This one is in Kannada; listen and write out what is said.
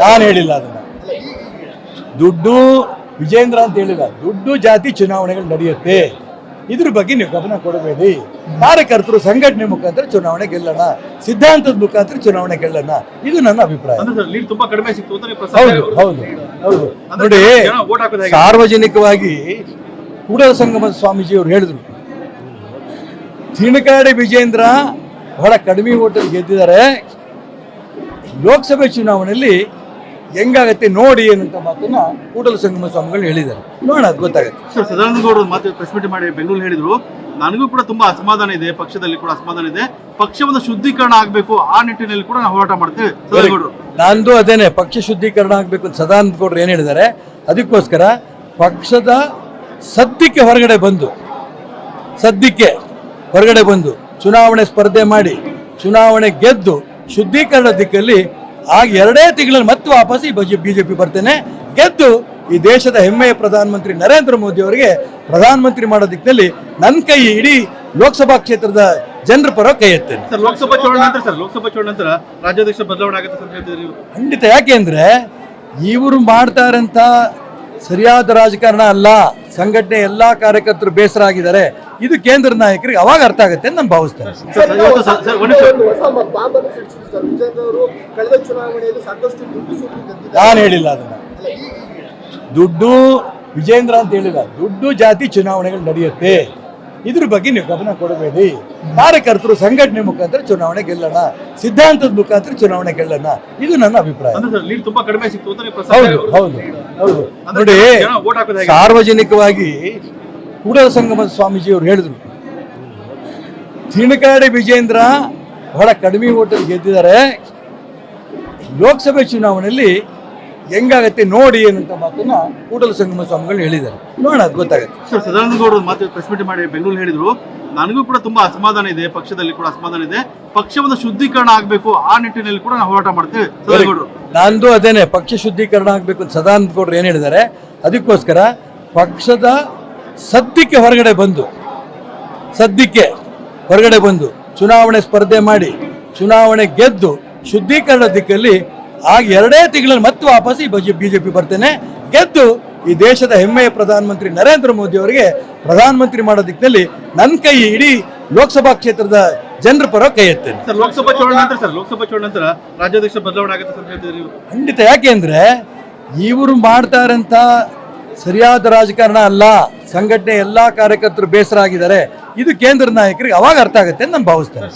ನಾನು ಹೇಳಿಲ್ಲ ಅದನ್ನ. ದುಡ್ಡು ವಿಜೇಂದ್ರ ಅಂತ ಹೇಳಿಲ್ಲ. ದುಡ್ಡು ಜಾತಿ ಚುನಾವಣೆಗಳು ನಡೆಯುತ್ತೆ. ಇದ್ರ ಬಗ್ಗೆ ನೀವು ಗಮನ ಕೊಡಬೇಡಿ. ಕಾರ್ಯಕರ್ತರು ಸಂಘಟನೆ ಮುಖಾಂತರ ಚುನಾವಣೆ ಗೆಲ್ಲೋಣ. ಸಿದ್ಧಾಂತದ ಮುಖಾಂತರ ಚುನಾವಣೆ ಗೆಲ್ಲೋಣ. ಇದು ನನ್ನ ಅಭಿಪ್ರಾಯ. ಅಂದ್ರೆ ಸರ್ ಲೀಡ್ ತುಂಬಾ ಕಡಿಮೆ ಸಿಕ್ತು ಅಂತ ಪ್ರಸಾದ್ ಹೌದು ಹೌದು ಹೌದು. ನೋಡಿ ಸಾರ್ವಜನಿಕವಾಗಿ ಕೂಡಲ ಸಂಗಮ ಸ್ವಾಮೀಜಿ ಅವರು ಹೇಳಿದ್ರು. ತಿಣಕಾಡಿ ವಿಜೇಂದ್ರ ಬಹಳ ಕಡಿಮೆ ಓಟಲ್ಲಿ ಗೆದ್ದಿದ್ದಾರೆ. ಲೋಕಸಭೆ ಚುನಾವಣೆಯಲ್ಲಿ ಹೆಂಗಾಗತ್ತೆ ನೋಡಿ ಅನ್ನಂತ ಮಾತನ್ನ ಕೂಡಲ ಸಂಗಮ ಸ್ವಾಮಿಗಳು ಹೇಳಿದ್ದಾರೆ. ನೋಡೋಣ ಅದು ಗೊತ್ತಾಗುತ್ತೆ. ಸರ್ ಸದಾನಂದ ಗೌಡರು ಮಾತು ಪ್ರೆಸ್ ಮೀಟ್ ಮಾಡಿ ಬೆಂಗಳೂರು ಹೇಳಿದ್ರು. ನನಗೂ ಕೂಡ ತುಂಬಾ ಅಸಮಾಧಾನ ಇದೆ ಪಕ್ಷದಲ್ಲಿ ಕೂಡ ಅಸಮಾಧಾನ ಇದೆ. ಪಕ್ಷವನ್ನು ಶುದ್ಧೀಕರಣ ಆಗಬೇಕು ಆ ನಿಟ್ಟಿನಲ್ಲಿ ಕೂಡ ನಾವು ಹೋರಾಟ ಮಾಡ್ತೇವೆ ಸದಾನಂದ ಗೌಡರು. ನಂದು ಅದೇನೆ ಪಕ್ಷ ಶುದ್ಧೀಕರಣ ಆಗಬೇಕು ಅಂತ ಸದಾನಂದ ಗೌಡರು ಏನು ಹೇಳಿದ್ದಾರೆ? ಅದಕ್ಕೋಸ್ಕರ ಪಕ್ಷದ ಸದ್ಯಕ್ಕೆ ಹೊರಗಡೆ ಬಂದು ಸದ್ಯಕ್ಕೆ ಹೊರಗಡೆ ಬಂದು ಚುನಾವಣೆ ಸ್ಪರ್ಧೆ ಮಾಡಿ ಚುನಾವಣೆ ಗೆದ್ದು ಶುದ್ಧೀಕರಣ ದಿಕ್ಕಲ್ಲಿ ಆಗ ಎರಡೇ ತಿಂಗಳಲ್ಲಿ ಮತ್ತೆ ವಾಪಸ್ ಈ ಬಿಜೆಪಿ ಬರ್ತೇನೆ. ಗೆದ್ದು ಈ ದೇಶದ ಹೆಮ್ಮೆಯ ಪ್ರಧಾನಮಂತ್ರಿ ನರೇಂದ್ರ ಮೋದಿ ಅವರಿಗೆ ಪ್ರಧಾನಮಂತ್ರಿ ಮಾಡೋ ದಿಕ್ಕಲ್ಲಿ ನನ್ನ ಕೈ ಇಡೀ ಲೋಕಸಭಾ ಕ್ಷೇತ್ರದ ಜನರ ಪರ ಕೈ ಎತ್ತೇನೆ. ಸರ್ ಲೋಕಸಭಾ ಚುನಾವಣೆ ನಂತರ ಸರ್ ಲೋಕಸಭಾ ಚುನಾವಣೆ ನಂತರ ರಾಜ್ಯಾಧ್ಯಕ್ಷ ಬದಲಾವಣೆ ಆಗುತ್ತೆ ಖಂಡಿತ. ಯಾಕೆಂದ್ರೆ ಇವರು ಮಾಡ್ತಾರಂತ ಸರಿಯಾದ ರಾಜಕಾರಣ ಅಲ್ಲ. ಸಂಘಟನೆ ಎಲ್ಲಾ ಕಾರ್ಯಕರ್ತರು ಬೇಸರ ಆಗಿದ್ದಾರೆ. ಇದು ಕೇಂದ್ರ ನಾಯಕರಿಗೆ ಅವಾಗ ಅರ್ಥ ಆಗುತ್ತೆ ಅಂತ ನಾನು ಭಾವಿಸ್ತೇನೆ. ಸರ್, ಸರ್, ಸರ್, ಇವತ್ತು ಸರ್, ಸರ್, ಒಂದು ಒಂದು ಹೊಸ ಮ- ಬಾಂಬನ್ನು ಸಿಡಿಸಿದ್ರು ಸರ್. ವಿಜೇಂದ್ರ ಅವರು ಕಳೆದ ಚುನಾವಣೆಯಲ್ಲಿ ಸಾಕಷ್ಟು ದುಡ್ಡು ನಾನು ಹೇಳಿಲ್ಲ ಅದನ್ನ. ದುಡ್ಡು ವಿಜೇಂದ್ರ ಅಂತ ಹೇಳಿಲ್ಲ. ದುಡ್ಡು ಜಾತಿ ಚುನಾವಣೆಗಳು ನಡೆಯುತ್ತೆ. ಇದ್ರ ಬಗ್ಗೆ ನೀವು ಗಮನ ಕೊಡಬೇಡಿ. ಕಾರ್ಯಕರ್ತರು ಸಂಘಟನೆ ಮುಖಾಂತರ ಚುನಾವಣೆ ಗೆಲ್ಲೋಣ. ಸಿದ್ಧಾಂತದ ಮುಖಾಂತರ ಚುನಾವಣೆ ಗೆಲ್ಲೋಣ. ಇದು ನನ್ನ ಅಭಿಪ್ರಾಯ. ಅಂದ್ರೆ ಸರ್ ಲೀಡ್ ತುಂಬಾ ಕಡಿಮೆ ಸಿಕ್ತು ಅಂತ ಪ್ರಸಾದ್ ಹೌದು ಹೌದು ಹೌದು. ನೋಡಿ? ಸಾರ್ವಜನಿಕವಾಗಿ ಕೂಡಲ ಸಂಗಮ ಸ್ವಾಮೀಜಿ ಅವರು ಹೇಳಿದ್ರು. ತಿಣಕಾಡಿ ವಿಜೇಂದ್ರ ಬಹಳ ಕಡಿಮೆ ಓಟಲ್ ಗೆದ್ದಿದ್ದಾರೆ. ಲೋಕಸಭೆ ಚುನಾವಣೆಯಲ್ಲಿ ಹೆಂಗಾಗತ್ತೆ ನೋಡಿ ಏನಂತ ಮಾತನ್ನ ಕೂಡಲ ಸಂಗಮ ಸ್ವಾಮಿಗಳು ಹೇಳಿದ್ದಾರೆ. ನೋಡೋಣ ಅದು ಗೊತ್ತಾಗುತ್ತೆ. ಸರ್ ಸದಾನಂದಗೌಡರು ಮಾತು ಪ್ರೆಸ್ ಮೀಟ್ ಮಾಡಿ ಬೆಂಗಳೂರು ಹೇಳಿದ್ರು. ನನಗೂ ಕೂಡ ತುಂಬಾ ಅಸಮಾಧಾನ ಇದೆ ಪಕ್ಷದಲ್ಲಿ ಕೂಡ ಅಸಮಾಧಾನ ಇದೆ. ಪಕ್ಷವನ್ನು ಶುದ್ಧೀಕರಣ ಆಗಬೇಕು ಆ ನಿಟ್ಟಿನಲ್ಲಿ ಕೂಡ ನಾವು ಹೋರಾಟ ಮಾಡ್ತೇವೆ. ಸದಾನಂದಗೌಡರು. ನಂದು ಅದೇನೆ ಪಕ್ಷ ಶುದ್ಧೀಕರಣ ಆಗಬೇಕು ಅಂತ ಸದಾನಂದ ಗೌಡರು ಏನು ಹೇಳಿದ್ದಾರೆ ಅದಕ್ಕೋಸ್ಕರ ಪಕ್ಷದ ಸದ್ಯಕ್ಕೆ ಹೊರಗಡೆ ಬಂದು ಸದ್ಯಕ್ಕೆ ಹೊರಗಡೆ ಬಂದು ಚುನಾವಣೆ ಸ್ಪರ್ಧೆ ಮಾಡಿ ಚುನಾವಣೆ ಗೆದ್ದು ಶುದ್ಧೀಕರಣ ದಿಕ್ಕಲ್ಲಿ ಆಗ ಎರಡೇ ತಿಂಗಳಲ್ಲಿ ಮತ್ತೆ ವಾಪಸ್ ಈ ಬಿಜೆಪಿ ಬರ್ತೇನೆ. ಗೆದ್ದು ಈ ದೇಶದ ಹೆಮ್ಮೆಯ ಪ್ರಧಾನಮಂತ್ರಿ ನರೇಂದ್ರ ಮೋದಿ ಅವರಿಗೆ ಪ್ರಧಾನಮಂತ್ರಿ ಮಾಡೋ ದಿಕ್ಕಿನಲ್ಲಿ ನನ್ನ ಕೈ ಇಡೀ ಲೋಕಸಭಾ ಕ್ಷೇತ್ರದ ಜನರ ಪರ ಕೈ ಎತ್ತೇನೆ. ಲೋಕಸಭಾ ಚುನಾವಣೆ ನಂತರ ಸರ್ ಲೋಕಸಭಾ ಚುನಾವಣೆ ನಂತರ ರಾಜ್ಯಾಧ್ಯಕ್ಷ ಬದಲಾವಣೆ ಆಗುತ್ತೆ ಅಂತ ಖಂಡಿತ. ಯಾಕೆಂದ್ರೆ ಇವರು ಮಾಡ್ತಾರಂತ ಸರಿಯಾದ ರಾಜಕಾರಣ ಅಲ್ಲ. ಸಂಘಟನೆ ಎಲ್ಲಾ ಕಾರ್ಯಕರ್ತರು ಬೇಸರ ಆಗಿದ್ದಾರೆ. ಇದು ಕೇಂದ್ರ ನಾಯಕರಿಗೆ ಅವಾಗ ಅರ್ಥ ಆಗುತ್ತೆ ಅಂತ ನಾನು ಭಾವಿಸ್ತೇನೆ.